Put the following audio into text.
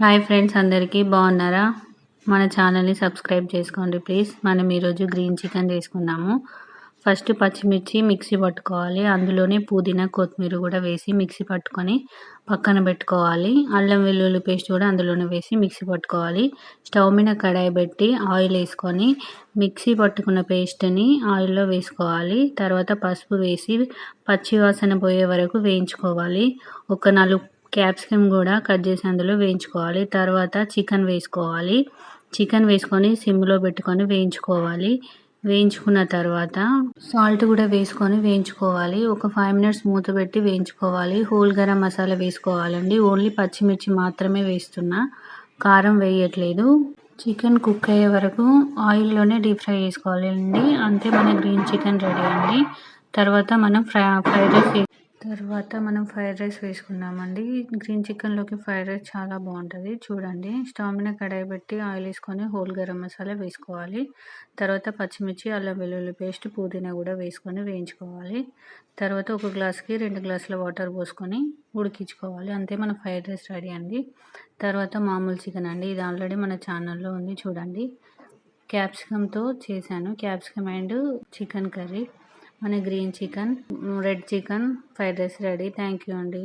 Hi friends అందరికీ బాగున్నారా? మన ఛానల్ని సబ్స్క్రైబ్ చేసుకోండి ప్లీజ్. మనం ఈరోజు గ్రీన్ చికెన్ చేసుకున్నాము ఫస్ట్ పచ్చిమిర్చి మిక్సీ పట్టుకోవాలి. అందులోనే పుదీనా కొత్తిమీర కూడా వేసి మిక్సీ పట్టుకొని పక్కన పెట్టుకోవాలి. అల్లం వెల్లుల్లి పేస్ట్ కూడా అందులోనే వేసి మిక్సీ పట్టుకోవాలి. స్టవ్ మీద కడాయి పెట్టి ఆయిల్ వేసుకొని మిక్సీ పట్టుకున్న పేస్ట్ని ఆయిల్లో వేసుకోవాలి. తర్వాత పసుపు వేసి పచ్చివాసన పోయే వరకు వేయించుకోవాలి. ఒక నాలుగు క్యాప్సికమ్ కూడా కట్ చేసి అందులో వేయించుకోవాలి. తర్వాత చికెన్ వేసుకోవాలి. చికెన్ వేసుకొని సిమ్లో పెట్టుకొని వేయించుకోవాలి. వేయించుకున్న తర్వాత సాల్ట్ కూడా వేసుకొని వేయించుకోవాలి. ఒక ఫైవ్ మినిట్స్ మూత పెట్టి వేయించుకోవాలి. హోల్ గరం మసాలా వేసుకోవాలండి. ఓన్లీ పచ్చిమిర్చి మాత్రమే వేస్తున్నా. కారం వేయట్లేదు. చికెన్ కుక్ అయ్యే వరకు ఆయిల్లోనే డీప్ ఫ్రై వేసుకోవాలి అండి అంతే మన గ్రీన్ చికెన్ రెడీ అండి. తర్వాత మనం ఫ్రై ఫ్రైడ్ రైస్ తర్వాత మనం ఫ్రైడ్ రైస్ వేసుకున్నామండి గ్రీన్ చికెన్లోకి ఫ్రైడ్ రైస్ చాలా బాగుంటుంది. చూడండి. స్టవ్ మీద కడాయి పెట్టి ఆయిల్ వేసుకొని హోల్ గరం మసాలా వేసుకోవాలి. తర్వాత పచ్చిమిర్చి అల్లం వెల్లుల్లి పేస్ట్ పుదీనా కూడా వేసుకొని వేయించుకోవాలి. తర్వాత ఒక గ్లాస్కి రెండు గ్లాసుల వాటర్ పోసుకొని ఉడికించుకోవాలి. అంతే మన ఫ్రైడ్ రైస్ రెడీ అండి. తర్వాత మామూలు చికెన్ అండి. ఇది ఆల్రెడీ మన ఛానల్లో ఉంది చూడండి. క్యాప్సికమ్తో చేశాను. Capsicum and chicken curry. మన green chicken red chicken fried rice ready thank you అండి